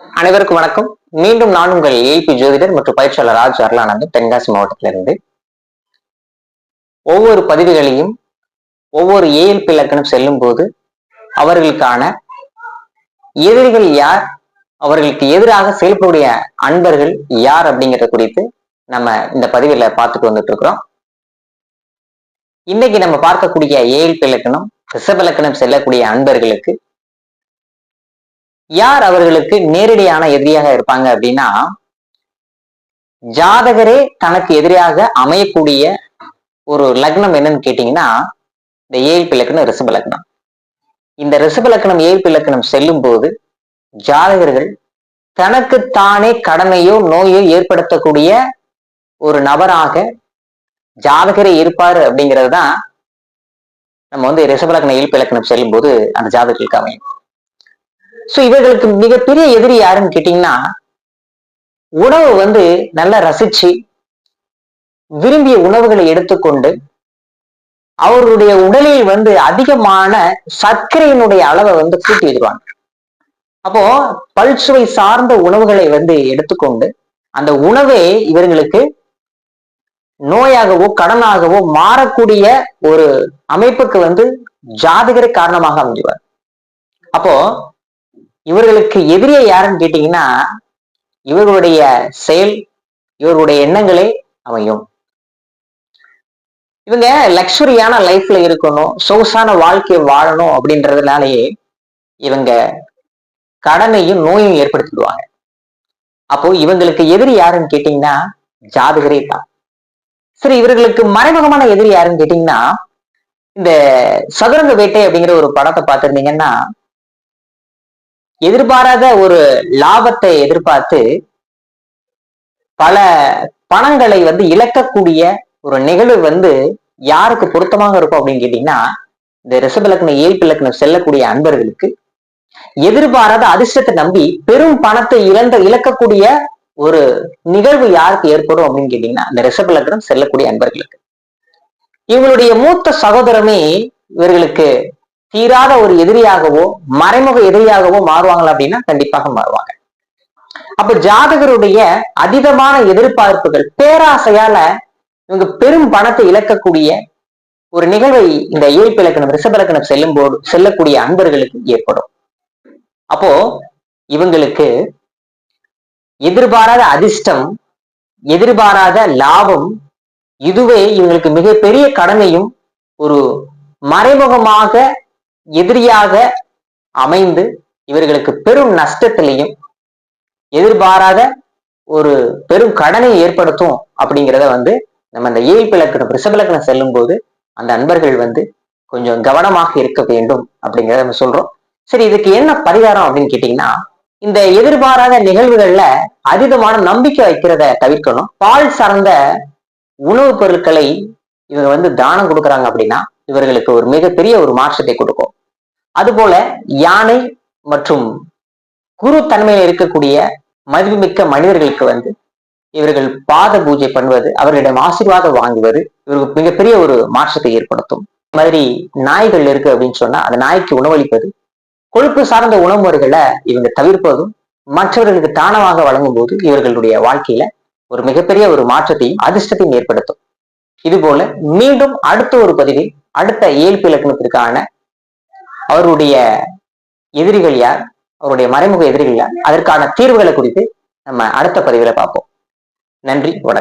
அனைவருக்கும் வணக்கம். மீண்டும் நான் உங்கள் ஏபி ஜோதிடர் மற்றும் பயிற்சியாளர் ராஜ் அருளானந்தம் தென்காசி மாவட்டத்திலிருந்து. ஒவ்வொரு பதிவுகளையும் ஒவ்வொரு ஏஎல்பி இலக்கணம் செல்லும் போது அவர்களுக்கான எதிரிகள் யார் அவர்களுக்கு எதிராக செயல்படக்கூடிய அன்பர்கள் யார் அப்படிங்கிறத குறித்து நம்ம இந்த பதிவில் பார்த்துட்டு வந்துட்டு இருக்கிறோம். இன்னைக்கு நம்ம பார்க்கக்கூடிய ஏஎல்பி இலக்கணம் ரிஷப இலக்கணம் செல்லக்கூடிய அன்பர்களுக்கு யார் அவர்களுக்கு நேரடியான எதிரியாக இருப்பாங்க அப்படின்னா ஜாதகரே தனக்கு எதிரியாக அமையக்கூடிய ஒரு லக்னம் என்னன்னு கேட்டீங்கன்னா இந்த ஏழ்பி லக்னம் ரிசப லக்னம். இந்த ரிசப லக்னம் ஏழ்பி லக்னம் செல்லும் போது ஜாதகர்கள் தனக்குத்தானே கடமையோ நோயோ ஏற்படுத்தக்கூடிய ஒரு நபராக ஜாதகரே இருப்பாரு அப்படிங்கிறது தான் நம்ம வந்து ரிஷபலக்கண இயல்பு இலக்கணம் செல்லும் போது அந்த ஜாதகர்களுக்கு அமையும். சோ இவர்களுக்கு மிகப்பெரிய எதிரி யாருன்னு கேட்டீங்கன்னா உணவு வந்து நல்லா ரசிச்சு விரும்பிய உணவுகளை எடுத்துக்கொண்டு அவருடைய உடலில் வந்து அதிகமான சர்க்கரையினுடைய அளவை வந்து கூட்டி விடுவாங்க. அப்போ பல்சுவை சார்ந்த உணவுகளை வந்து எடுத்துக்கொண்டு அந்த உணவே இவர்களுக்கு நோயாகவோ கடனாகவோ மாறக்கூடிய ஒரு அமைப்புக்கு வந்து ஜாதகரை காரணமாக அமைஞ்சுவார். அப்போ இவர்களுக்கு எதிரியே யாருன்னு கேட்டீங்கன்னா இவர்களுடைய செயல் இவர்களுடைய எண்ணங்களே அமையும். இவங்க லக்ஸுரியான லைஃப்ல இருக்கணும் சொகுசான வாழ்க்கையை வாழணும் அப்படின்றதுனாலயே இவங்க கடனையும் நோயும் ஏற்படுத்திடுவாங்க. அப்போ இவங்களுக்கு எதிரி யாருன்னு கேட்டீங்கன்னா ஜாதகரே தான். சரி இவர்களுக்கு மறைமுகமான எதிரி யாருன்னு கேட்டீங்கன்னா இந்த சதுரங்க வேட்டை அப்படிங்கிற ஒரு படத்தை பார்த்திருந்தீங்கன்னா எதிர்பாராத ஒரு லாபத்தை எதிர்பார்த்து பல பணங்களை வந்து இழக்கக்கூடிய ஒரு நிகழ்வு வந்து யாருக்கு பொருத்தமாக இருக்கும் அப்படின்னு கேட்டீங்கன்னா இந்த ரிஷபலக்னம் ஏழ்பு செல்லக்கூடிய அன்பர்களுக்கு. எதிர்பாராத அதிர்ஷ்டத்தை நம்பி பெரும் பணத்தை இழந்த இழக்கக்கூடிய ஒரு நிகழ்வு யாருக்கு ஏற்படும் அப்படின்னு கேட்டீங்கன்னா இந்த ரிஷபலக்னம் செல்லக்கூடிய அன்பர்களுக்கு. இவங்களுடைய மூத்த சகோதரமே இவர்களுக்கு தீராத ஒரு எதிரியாகவோ மறைமுக எதிரியாகவோ மாறுவாங்களா அப்படின்னா கண்டிப்பாக மாறுவாங்க. அப்ப ஜாதகருடைய அதீதமான எதிர்பார்ப்புகள் பேராசையால இவங்க பெரும் பணத்தை இழக்கக்கூடிய ஒரு நிகழ்வை இந்த ஏழ்பு இலக்கணம் ரிஷபலக்கணம் செல்லும் போது செல்லக்கூடிய அன்பர்களுக்கு ஏற்படும். அப்போ இவங்களுக்கு எதிர்பாராத அதிர்ஷ்டம் எதிர்பாராத லாபம் இதுவே இவங்களுக்கு மிகப்பெரிய கடனையும் ஒரு மறைமுகமாக எதிரியாக அமைந்து இவர்களுக்கு பெரும் நஷ்டத்திலையும் எதிர்பாராத ஒரு பெரும் கடனை ஏற்படுத்தும் அப்படிங்கிறத வந்து நம்ம அந்த ஏழு இலக்கணம் ரிஷபலக்கணம் செல்லும் போது அந்த அன்பர்கள் வந்து கொஞ்சம் கவனமாக இருக்க வேண்டும் அப்படிங்கிறத நம்ம சொல்றோம். சரி இதுக்கு என்ன பரிகாரம் அப்படின்னு கேட்டீங்கன்னா இந்த எதிர்பாராத நிகழ்வுகள்ல அதிகமான நம்பிக்கை வைக்கிறத தவிர்க்கணும். பால் சார்ந்த உணவுப் பொருட்களை இவங்க வந்து தானம் கொடுக்குறாங்க அப்படின்னா இவர்களுக்கு ஒரு மிகப்பெரிய ஒரு மாற்றத்தை கொடுக்கும். அதுபோல யானை மற்றும் குரு தன்மையில் இருக்கக்கூடிய மதிப்புமிக்க மனிதர்களுக்கு வந்து இவர்கள் பாத பூஜை பண்ணுவது அவர்களிடம் ஆசீர்வாதம் வாங்குவது இவருக்கு மிகப்பெரிய ஒரு மாற்றத்தை ஏற்படுத்தும். மாதிரி நாய்கள் இருக்கு அப்படின்னு சொன்னா அந்த நாய்க்கு உணவளிப்பது கொழுப்பு சார்ந்த உணவு முறைகளை இவங்க தவிர்ப்பதும் மற்றவர்களுக்கு தானமாக வழங்கும் போது இவர்களுடைய வாழ்க்கையில ஒரு மிகப்பெரிய ஒரு மாற்றத்தையும் அதிர்ஷ்டத்தையும் ஏற்படுத்தும். இது போல மீண்டும் அடுத்த ஒரு பதிவில் அடுத்த இயல்பு இலக்கணத்திற்கான அவருடைய எதிரிகள் யார்? அவருடைய மறைமுக எதிரிகள் யார்? அதற்கான தீர்வுகளை குறித்து நம்ம அடுத்த பதிவில் பார்ப்போம். நன்றி வணக்கம்.